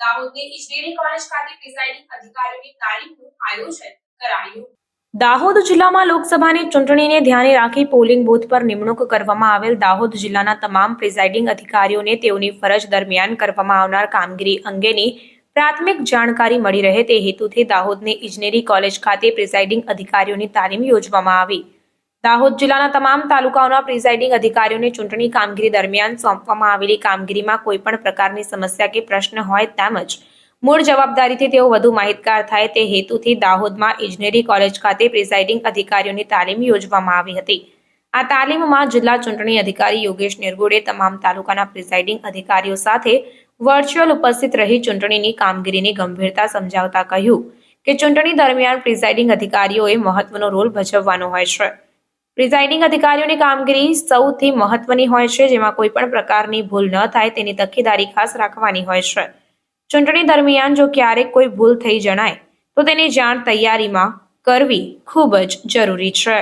દાહોદની ઇજનેરી કોલેજ ખાતે પ્રિસાઇડિંગ અધિકારીની તાલીમનું આયોજન કરાયું. દાહોદ જિલ્લામાં લોકસભાની ચૂંટણીને ધ્યાને રાખી પોલિંગ બૂથ પર નિમણૂક કરવામાં આવેલ દાહોદ જિલ્લાના તમામ પ્રિઝાઇડિંગ અધિકારીઓને તેઓની ફરજ દરમિયાન કરવામાં આવનાર કામગીરી અંગેની પ્રાથમિક જાણકારી મળી રહે તે હેતુથી દાહોદની ઇજનેરી કોલેજ ખાતે પ્રિઝાઇડિંગ અધિકારીઓની તાલીમ યોજવામાં આવી. દાહોદ જિલ્લાના તમામ તાલુકાઓના પ્રિઝાઇડિંગ અધિકારીઓને ચૂંટણી કામગીરી દરમિયાન સોંપવામાં આવેલી કામગીરીમાં કોઈપણ પ્રકારની સમસ્યા કે પ્રશ્ન હોય તેમજ મૂળ જવાબદારીથી તેઓ વધુ માહિતગાર થાય તે હેતુથી દાહોદમાં ઇજનેરી કોલેજ ખાતે પ્રિઝાઇડિંગ અધિકારીઓની તાલીમ યોજવામાં આવી હતી. આ તાલીમમાં જિલ્લા ચૂંટણી અધિકારી યોગેશ નિર્ગુડે તમામ તાલુકાના પ્રિઝાઇડિંગ અધિકારીઓ સાથે વર્ચ્યુઅલ ઉપસ્થિત રહી ચૂંટણીની કામગીરીની ગંભીરતા સમજાવતા કહ્યું કે ચૂંટણી દરમિયાન પ્રિઝાઇડિંગ અધિકારીઓએ મહત્વનો રોલ ભજવવાનો હોય છે. પ્રિસાઇડિંગ અધિકારીઓની કામગીરી સૌથી મહત્વની હોય છે, જેમાં કોઈ પણ પ્રકારની ભૂલ ન થાય, તેની તકેદારી ખાસ રાખવાની હોય છે. ચૂંટણી દરમિયાન જો ક્યારેક કોઈ ભૂલ થઈ જણાય, તો તેની જાણ તૈયારીમાં કરવી ખૂબ જ જરૂરી છે.